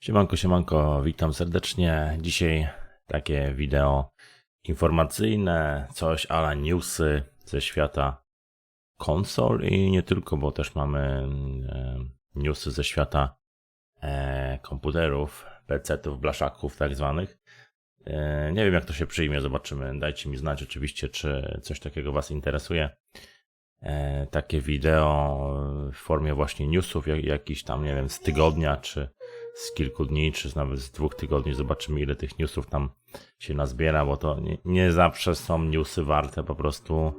Siemanko, siemanko, witam serdecznie. Dzisiaj takie wideo informacyjne, coś ala newsy ze świata konsol i nie tylko, bo też mamy e, newsy ze świata e, komputerów, PC-ów, blaszaków tak zwanych. E, nie wiem jak to się przyjmie, zobaczymy. Dajcie mi znać oczywiście, czy coś takiego Was interesuje. Takie wideo w formie właśnie newsów, jak, jakiś tam, nie wiem, z tygodnia, czy z kilku dni, czy nawet z dwóch tygodni. Zobaczymy, ile tych newsów tam się nazbiera, bo to nie, nie zawsze są newsy warte po prostu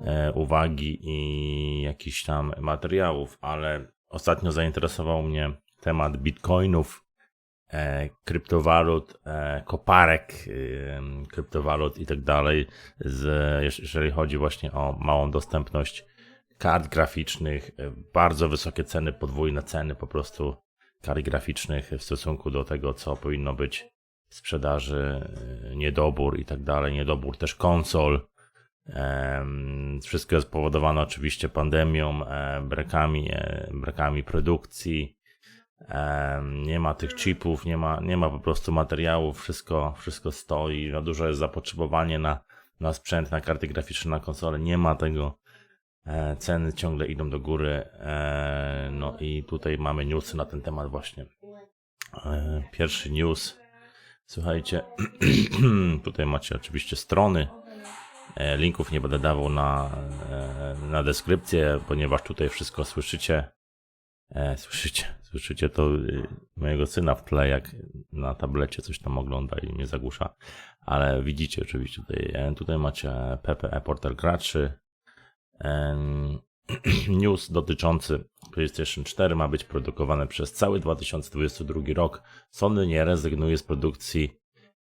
e, uwagi i jakichś tam materiałów, ale ostatnio zainteresował mnie temat bitcoinów, e, kryptowalut, e, koparek e, kryptowalut i tak dalej, jeżeli chodzi właśnie o małą dostępność kart graficznych, e, bardzo wysokie ceny, podwójne ceny po prostu kart graficznych w stosunku do tego, co powinno być w sprzedaży, e, niedobór i tak dalej, niedobór też konsol. Wszystko jest spowodowane oczywiście pandemią, e, brakami, e, brakami produkcji. Nie ma tych chipów, nie ma, nie ma po prostu materiałów, wszystko, wszystko stoi. No dużo jest zapotrzebowanie na, na sprzęt, na karty graficzne, na konsole. Nie ma tego. E, Ceny ciągle idą do góry. E, No i tutaj mamy newsy na ten temat właśnie. E, Pierwszy news. Słuchajcie, tutaj macie oczywiście strony. Linków nie będę dawał na, na deskrypcję, ponieważ tutaj wszystko słyszycie. Słyszycie, słyszycie to y, mojego syna w tle, jak na tablecie coś tam ogląda i mnie zagłusza. Ale widzicie oczywiście tutaj, tutaj macie PPE Portal Graczy. News dotyczący PlayStation 4 ma być produkowane przez cały 2022 rok. Sony nie rezygnuje z produkcji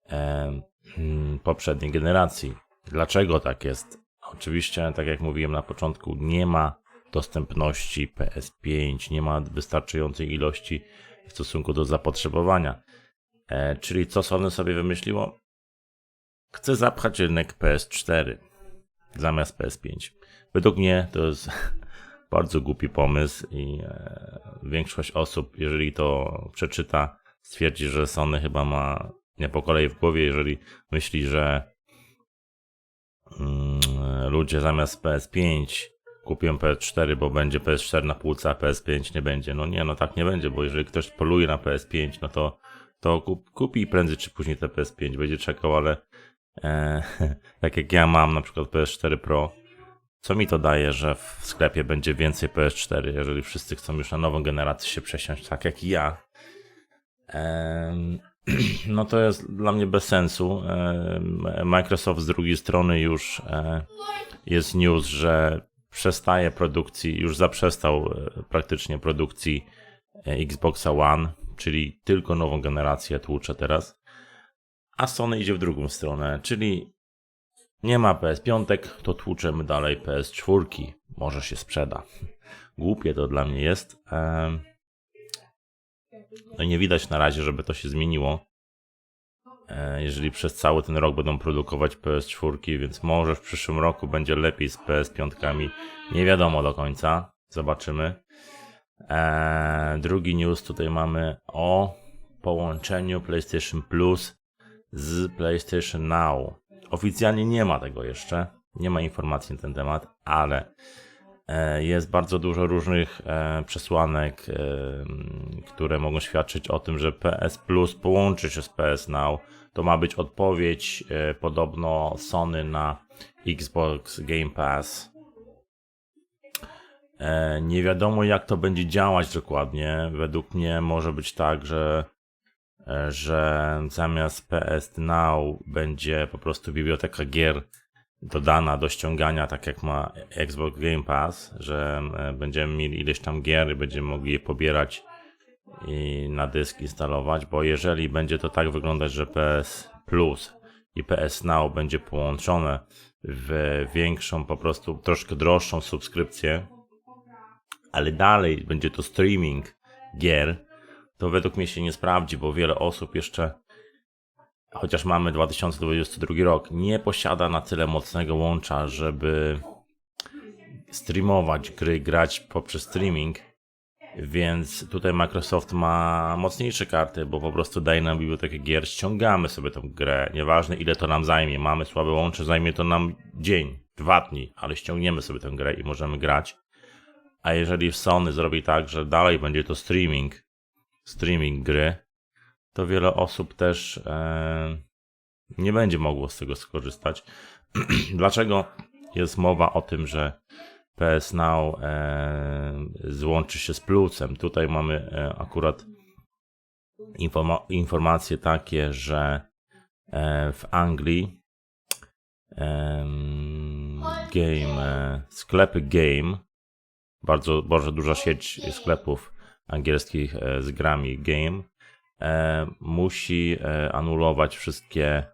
hmm, poprzedniej generacji. Dlaczego tak jest? Oczywiście, tak jak mówiłem na początku, nie ma dostępności PS5, nie ma wystarczającej ilości w stosunku do zapotrzebowania. E, czyli co Sony sobie wymyśliło? Chce zapchać rynek PS4 zamiast PS5. Według mnie to jest bardzo głupi pomysł i e, większość osób, jeżeli to przeczyta, stwierdzi, że Sony chyba ma nie po kolei w głowie, jeżeli myśli, że mm, ludzie zamiast PS5 kupią PS4, bo będzie PS4 na półce, a PS5 nie będzie. No nie, no tak nie będzie, bo jeżeli ktoś poluje na PS5, no to, to kup, kupi prędzej czy później te PS5, będzie czekał, ale e, tak jak ja mam na przykład PS4 Pro, co mi to daje, że w sklepie będzie więcej PS4, jeżeli wszyscy chcą już na nową generację się przesiąść, tak jak i ja. No to jest dla mnie bez sensu. Microsoft z drugiej strony już e, jest news, że przestaje produkcji, już zaprzestał e, praktycznie produkcji e, Xboxa One, czyli tylko nową generację tłucze teraz. A Sony idzie w drugą stronę, czyli nie ma PS5, to tłuczemy dalej PS4. Może się sprzeda. Głupie to dla mnie jest. No i nie widać na razie, żeby to się zmieniło. E, Jeżeli przez cały ten rok będą produkować PS4, więc może w przyszłym roku będzie lepiej z PS5. Nie wiadomo do końca. Zobaczymy. E, drugi news tutaj mamy o połączeniu PlayStation Plus z PlayStation Now. Oficjalnie nie ma tego jeszcze. Nie ma informacji na ten temat, ale e, jest bardzo dużo różnych e, przesłanek, e, które mogą świadczyć o tym, że PS Plus połączy się z PS Now. To ma być odpowiedź podobno Sony na Xbox Game Pass. Nie wiadomo jak to będzie działać dokładnie. Według mnie może być tak, że że zamiast PS Now będzie po prostu biblioteka gier dodana do ściągania, tak jak ma Xbox Game Pass, że e, będziemy mieli ileś tam gier i będziemy mogli je pobierać i na dysk instalować, bo jeżeli będzie to tak wyglądać, że PS Plus i PS Now będzie połączone w większą, po prostu troszkę droższą subskrypcję, ale dalej będzie to streaming gier, to według mnie się nie sprawdzi, bo wiele osób jeszcze, chociaż mamy 2022 rok, nie posiada na tyle mocnego łącza, żeby streamować gry, grać poprzez streaming. Więc tutaj Microsoft ma mocniejsze karty, bo po prostu daje nam bibliotekę gier, ściągamy sobie tą grę, nieważne ile to nam zajmie. Mamy słabe łącze, zajmie to nam dzień, dwa dni, ale ściągniemy sobie tę grę i możemy grać. A jeżeli Sony zrobi tak, że dalej będzie to streaming, streaming gry, to wiele osób też e, nie będzie mogło z tego skorzystać. Dlaczego jest mowa o tym, że PS Now e, złączy się z Plusem? Tutaj mamy e, akurat informa- informacje takie, że e, w Anglii em, game, e, sklepy game, bardzo, bardzo duża sieć sklepów angielskich e, z grami game, e, musi e, anulować wszystkie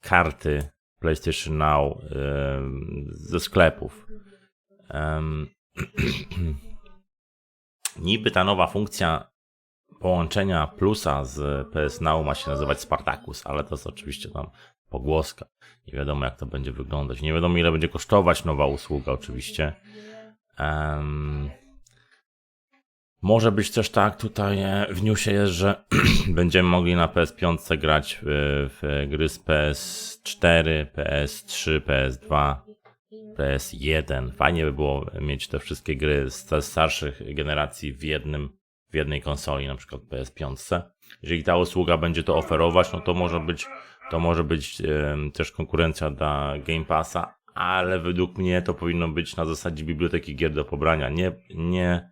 karty PlayStation Now ze sklepów. Niby ta nowa funkcja połączenia plusa z PS Now ma się nazywać Spartacus, ale to jest oczywiście tam pogłoska. Nie wiadomo jak to będzie wyglądać. Nie wiadomo ile będzie kosztować nowa usługa oczywiście. Em, może być też tak, tutaj e, w newsie jest, że będziemy mogli na PS5 grać w, gry z PS4, PS3, PS2, PS1. Fajnie by było mieć te wszystkie gry z starszych generacji w jednym, w jednej konsoli, na przykład PS5. Jeżeli ta usługa będzie to oferować, no to może być, to może być też konkurencja dla Game Passa, ale według mnie to powinno być na zasadzie biblioteki gier do pobrania, nie, nie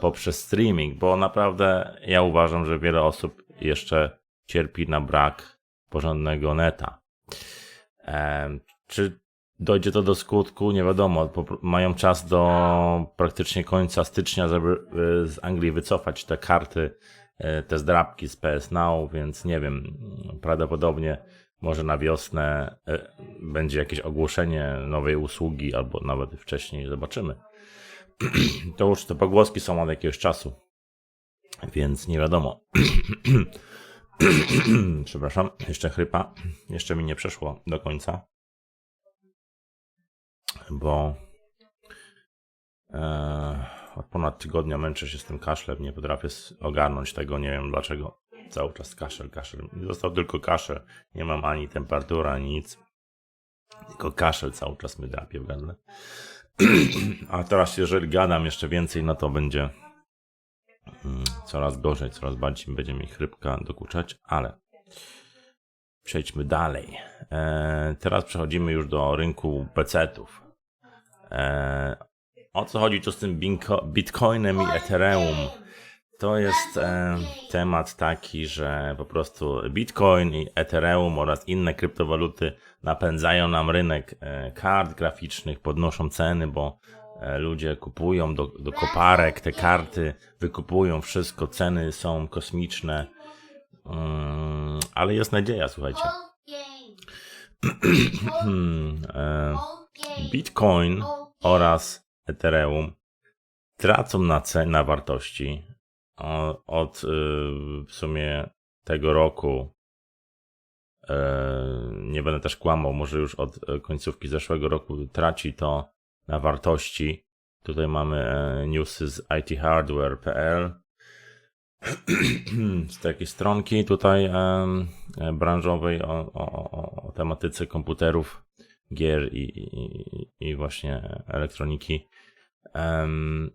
poprzez streaming, bo naprawdę ja uważam, że wiele osób jeszcze cierpi na brak porządnego neta. E, czy dojdzie to do skutku? Nie wiadomo. Mają czas do praktycznie końca stycznia, żeby e, z Anglii wycofać te karty, e, te zdrabki z PS Now, więc nie wiem. Prawdopodobnie może na wiosnę e, będzie jakieś ogłoszenie nowej usługi, albo nawet wcześniej zobaczymy. To już te pogłoski są od jakiegoś czasu, więc nie wiadomo. Przepraszam, jeszcze chrypa. Jeszcze mi nie przeszło do końca, bo e, od ponad tygodnia męczę się z tym kaszlem. Nie potrafię ogarnąć tego, nie wiem dlaczego. Cały czas kaszel, kaszel. Został tylko kaszel. Nie mam ani temperatury, ani nic. Tylko kaszel cały czas mi drapie w gardle. A teraz, jeżeli gadam jeszcze więcej, no to będzie mm, coraz gorzej, coraz bardziej będzie mi chrypka dokuczać, ale przejdźmy dalej. E, teraz przechodzimy już do rynku PC-ów. E, o co chodzi tu z tym Bitcoinem i Ethereum? To jest e, temat taki, że po prostu Bitcoin i Ethereum oraz inne kryptowaluty napędzają nam rynek e, kart graficznych, podnoszą ceny, bo e, ludzie kupują do, do koparek te karty, wykupują wszystko, ceny są kosmiczne, Mm, ale jest nadzieja, słuchajcie. E, Bitcoin oraz Ethereum tracą na, cen, na wartości od y, w sumie tego roku. E, nie będę też kłamał, może już od e, końcówki zeszłego roku traci to na wartości. Tutaj mamy e, newsy z ithardware.pl z takiej stronki tutaj branżowej o, o, o, tematyce komputerów, gier i, i, i właśnie elektroniki. Em,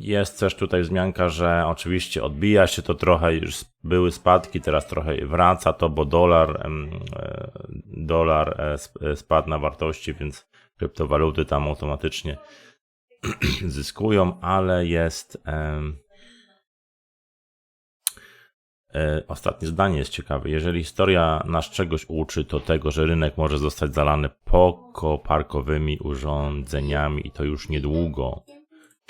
jest też tutaj wzmianka, że oczywiście odbija się to trochę, już były spadki, teraz trochę wraca to, bo dolar, e, dolar e, e, spadł na wartości, więc kryptowaluty tam automatycznie zyskują, ale jest Ostatnie zdanie jest ciekawe. Jeżeli historia nas czegoś uczy, to tego, że rynek może zostać zalany pokoparkowymi urządzeniami i to już niedługo.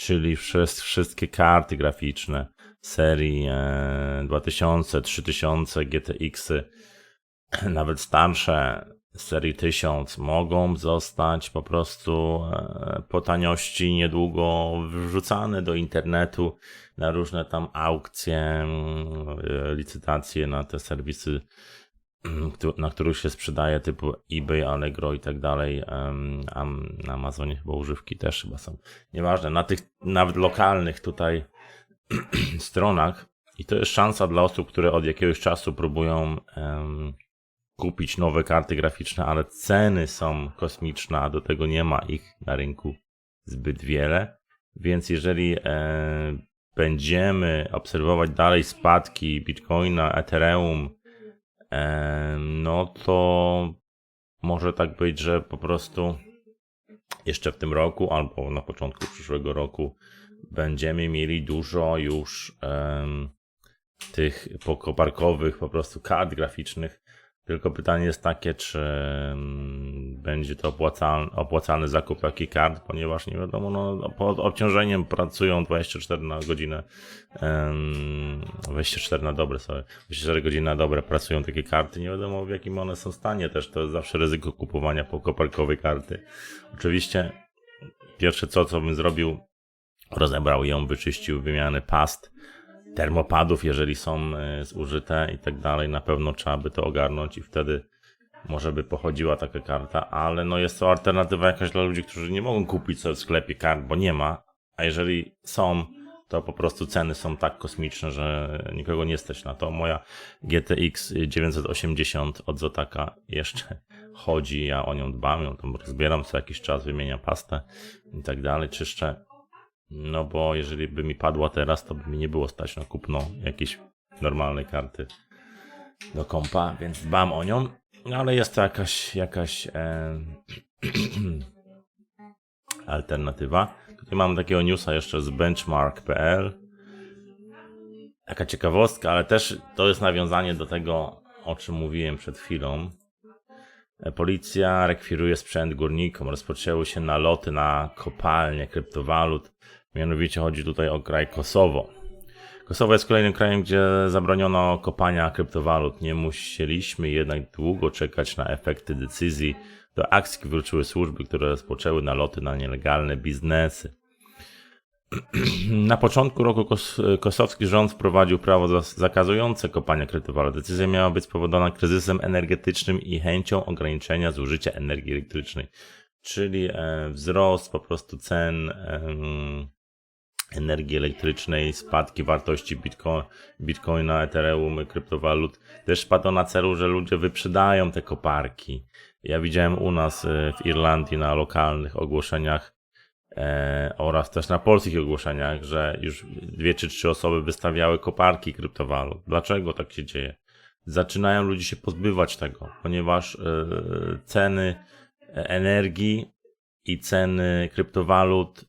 Czyli wszys- wszystkie karty graficzne serii e, 2000, 3000, GTX-y, nawet starsze serii 1000 mogą zostać po prostu e, po taniości niedługo wrzucane do internetu na różne tam aukcje, e, licytacje na te serwisy na których się sprzedaje typu eBay, Allegro i tak dalej. A na Amazonie chyba używki też chyba są. Nieważne, na tych nawet lokalnych tutaj stronach i to jest szansa dla osób, które od jakiegoś czasu próbują em, kupić nowe karty graficzne, ale ceny są kosmiczne, a do tego nie ma ich na rynku zbyt wiele. Więc jeżeli e, będziemy obserwować dalej spadki Bitcoina, Ethereum, no to może tak być, że po prostu jeszcze w tym roku albo na początku przyszłego roku będziemy mieli dużo już tych pokoparkowych po prostu kart graficznych. Tylko pytanie jest takie, czy mm, będzie to opłacalny, opłacalny zakup takich kart, ponieważ nie wiadomo, no, pod obciążeniem pracują 24 na godzinę, em, 24 na dobre, sorry, 24 godziny na dobre pracują takie karty, nie wiadomo w jakim one są stanie też, to jest zawsze ryzyko kupowania pokoparkowej karty. Oczywiście pierwsze co, co bym zrobił, rozebrał ją, wyczyścił, wymiany past, termopadów, jeżeli są e, zużyte i tak dalej, na pewno trzeba by to ogarnąć i wtedy może by pochodziła taka karta, ale no jest to alternatywa jakaś dla ludzi, którzy nie mogą kupić sobie w sklepie kart, bo nie ma, a jeżeli są, to po prostu ceny są tak kosmiczne, że nikogo nie stać na to. Moja GTX 980 od Zotaka jeszcze chodzi, ja o nią dbam, ją tam rozbieram co jakiś czas, wymieniam pastę i tak dalej, czyszczę. No bo jeżeli by mi padła teraz, to by mi nie było stać na kupno jakiejś normalnej karty do kompa, więc dbam o nią. No ale jest to jakaś, jakaś e, alternatywa. Tutaj mam takiego newsa jeszcze z benchmark.pl. Taka ciekawostka, ale też to jest nawiązanie do tego, o czym mówiłem przed chwilą. Policja rekwiruje sprzęt górnikom. Rozpoczęły się naloty na kopalnie kryptowalut. Mianowicie chodzi tutaj o kraj Kosowo. Kosowo jest kolejnym krajem, gdzie zabroniono kopania kryptowalut. Nie musieliśmy jednak długo czekać na efekty decyzji. Do akcji wróciły służby, które rozpoczęły naloty na nielegalne biznesy. Na początku roku kos kosowski rząd wprowadził prawo zakazujące kopania kryptowalut. Decyzja miała być spowodowana kryzysem energetycznym i chęcią ograniczenia zużycia energii elektrycznej. Czyli e, wzrost po prostu cen em, energii elektrycznej, spadki wartości bitco bitcoina, ethereum, kryptowalut. Też padło na celu, że ludzie wyprzedają te koparki. Ja widziałem u nas e, w Irlandii na lokalnych ogłoszeniach e, oraz też na polskich ogłoszeniach, że już dwie czy trzy osoby wystawiały koparki kryptowalut. Dlaczego tak się dzieje? Zaczynają ludzie się pozbywać tego, ponieważ e, ceny energii i ceny kryptowalut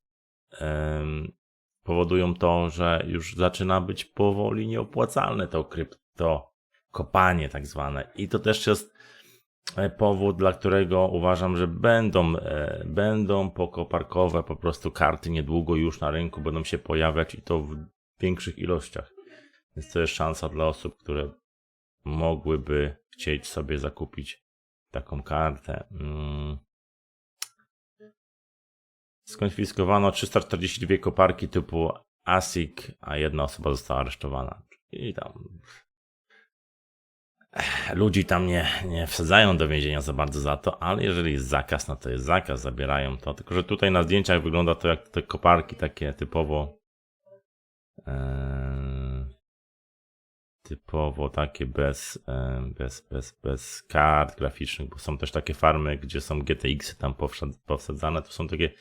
powodują to, że już zaczyna być powoli nieopłacalne to krypto kopanie tak zwane. I to też jest e, powód, dla którego uważam, że będą, e, będą pokoparkowe po prostu karty niedługo już na rynku będą się pojawiać i to w większych ilościach. Więc to jest szansa dla osób, które mogłyby chcieć sobie zakupić taką kartę. Mm. Skonfiskowano 342 koparki typu ASIC, a jedna osoba została aresztowana. I tam. Ludzi tam nie, nie wsadzają do więzienia za bardzo za to, ale jeżeli jest zakaz, no to jest zakaz, zabierają to. Tylko, że tutaj na zdjęciach wygląda to jak te koparki takie typowo. Eee, typowo takie bez, em, bez, bez, bez kart graficznych, bo są też takie farmy, gdzie są GTX-y tam powsadzane. To są takie,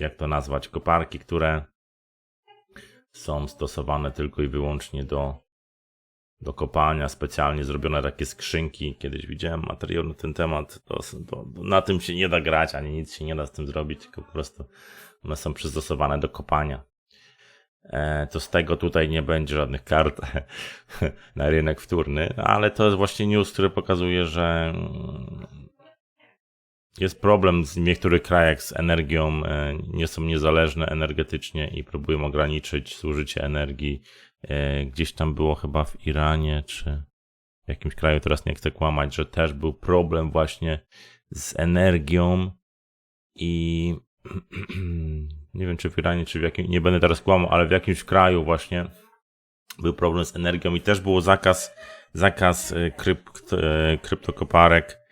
jak to nazwać, koparki, które są stosowane tylko i wyłącznie do, do kopania, specjalnie zrobione takie skrzynki. Kiedyś widziałem materiał na ten temat. To, to, na tym się nie da grać, ani nic się nie da z tym zrobić, tylko po prostu one są przystosowane do kopania. E, to z tego tutaj nie będzie żadnych kart na rynek wtórny, ale to jest właśnie news, który pokazuje, że mm, jest problem w niektórych krajach z energią, e, nie są niezależne energetycznie i próbują ograniczyć zużycie energii. E, Gdzieś tam było chyba w Iranie czy w jakimś kraju, teraz nie chcę kłamać, że też był problem właśnie z energią i nie wiem czy w Iranie, czy w jakim, nie będę teraz kłamał, ale w jakimś kraju właśnie był problem z energią i też było zakaz, zakaz e, krypt, kryptokoparek,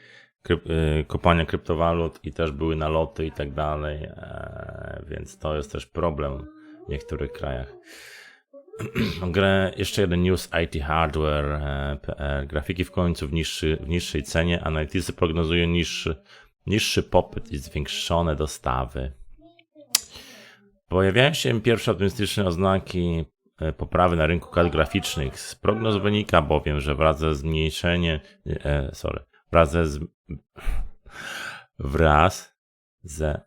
kryp, e, kopania kryptowalut i też były naloty i tak dalej, e, więc to jest też problem w niektórych krajach. Grę, jeszcze jeden news IT Hardware, e. Grafiki w końcu w, niższy, w niższej cenie. Analitycy prognozują niższy, niższy popyt i zwiększone dostawy. Pojawiają się pierwsze optymistyczne oznaki e, poprawy na rynku kart graficznych. Z prognoz wynika bowiem, że wraz ze zmniejszeniem, e, sorry, wraz z, wraz ze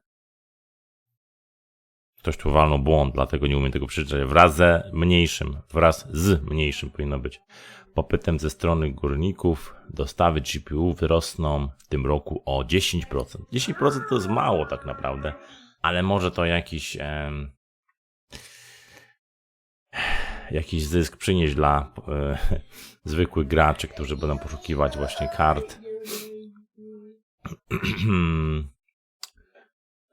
ktoś tu walnął błąd, dlatego nie umiem tego przeczytać. Wraz ze mniejszym, wraz z mniejszym powinno być popytem ze strony górników, dostawy GPU wzrosną w tym roku o 10%. 10% to jest mało tak naprawdę, ale może to jakiś em, jakiś zysk przynieść dla e, zwykłych graczy, którzy będą poszukiwać właśnie kart.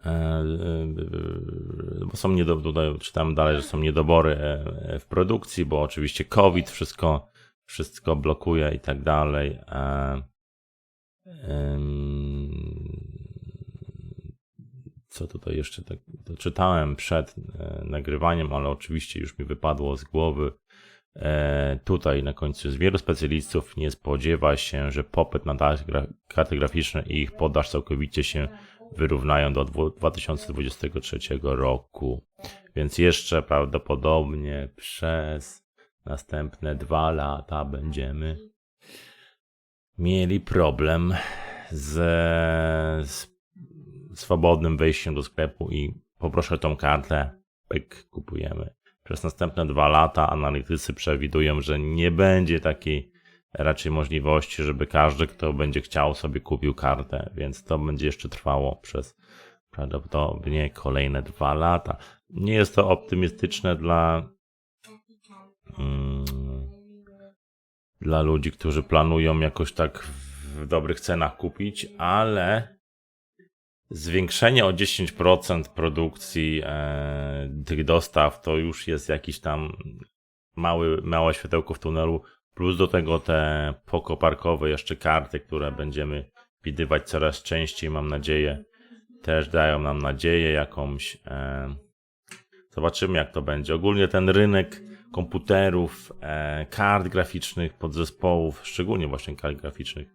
E, e, bo są niedobory, czytam dalej, że są niedobory e, w produkcji, bo oczywiście COVID wszystko, wszystko blokuje i tak dalej. E, Co tutaj jeszcze tak czytałem przed e, nagrywaniem, ale oczywiście już mi wypadło z głowy. E, Tutaj na końcu z wielu specjalistów nie spodziewa się, że popyt na karty graficzne i ich podaż całkowicie się wyrównają do dwu- 2023 roku. Więc jeszcze prawdopodobnie przez następne dwa lata będziemy mieli problem z, z swobodnym wejściem do sklepu i poproszę tą kartę, pyk, kupujemy. Przez następne dwa lata analitycy przewidują, że nie będzie takiej raczej możliwości, żeby każdy, kto będzie chciał, sobie kupił kartę, więc to będzie jeszcze trwało przez prawdopodobnie kolejne dwa lata. Nie jest to optymistyczne dla, mm, dla ludzi, którzy planują jakoś tak w dobrych cenach kupić, ale zwiększenie o 10% produkcji e, tych dostaw to już jest jakiś tam mały, małe światełko w tunelu, plus do tego te pokoparkowe jeszcze karty, które będziemy widywać coraz częściej, mam nadzieję, też dają nam nadzieję jakąś. E, zobaczymy jak to będzie. Ogólnie ten rynek komputerów, e, kart graficznych, podzespołów, szczególnie właśnie kart graficznych,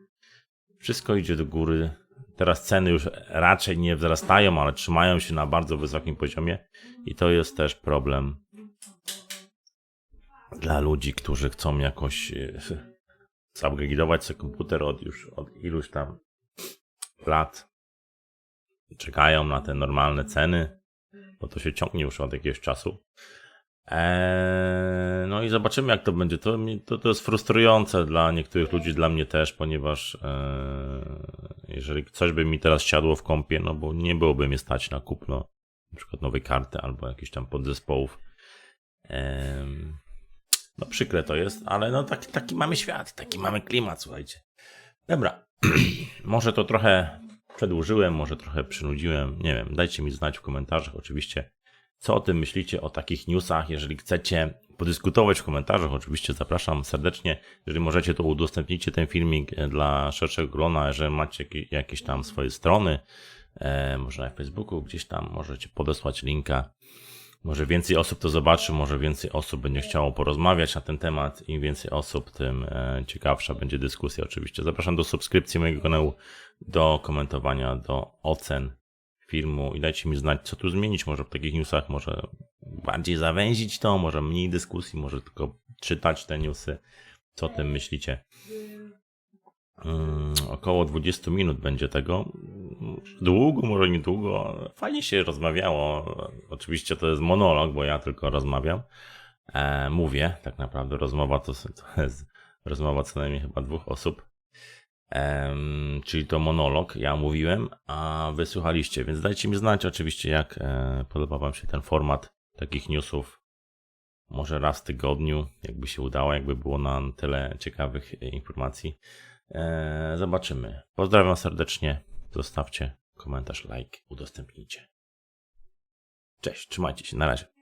wszystko idzie do góry. Teraz ceny już raczej nie wzrastają, ale trzymają się na bardzo wysokim poziomie i to jest też problem dla ludzi, którzy chcą jakoś e, zupgrade'ować sobie komputer od już od iluś tam lat. Czekają na te normalne ceny, bo to się ciągnie już od jakiegoś czasu. Eee, no i zobaczymy, jak to będzie. To, to, to jest frustrujące dla niektórych ludzi, dla mnie też, ponieważ eee, jeżeli coś by mi teraz siadło w kompie, no bo nie byłoby mnie stać na kupno na przykład nowej karty albo jakichś tam podzespołów. Eee, no przykre to jest, ale no taki, taki mamy świat, taki mamy klimat, słuchajcie. Dobra, może to trochę przedłużyłem, może trochę przynudziłem, nie wiem, dajcie mi znać w komentarzach oczywiście, co o tym myślicie, o takich newsach. Jeżeli chcecie podyskutować w komentarzach, oczywiście zapraszam serdecznie. Jeżeli możecie, to udostępnijcie ten filmik e, dla szerszego grona. Jeżeli macie jakieś, tam swoje strony, e, może na Facebooku, gdzieś tam możecie podesłać linka. Może więcej osób to zobaczy, może więcej osób będzie chciało porozmawiać na ten temat. Im więcej osób, tym e, ciekawsza będzie dyskusja oczywiście. Zapraszam do subskrypcji mojego kanału, do komentowania, do ocen filmu i dajcie mi znać, co tu zmienić. Może w takich newsach, może bardziej zawęzić to, może mniej dyskusji, może tylko czytać te newsy. Co o tym myślicie? Mm, około 20 minut będzie tego. Długo, może niedługo. Fajnie się rozmawiało. Oczywiście to jest monolog, bo ja tylko rozmawiam. E, mówię, tak naprawdę rozmowa to, to jest rozmowa co najmniej chyba dwóch osób. Czyli to monolog, ja mówiłem, a wy słuchaliście, więc dajcie mi znać oczywiście, jak e, podoba wam się ten format takich newsów. Może raz w tygodniu, jakby się udało, jakby było na tyle ciekawych informacji. E, zobaczymy. Pozdrawiam serdecznie. Zostawcie komentarz, like, udostępnijcie. Cześć, trzymajcie się, na razie.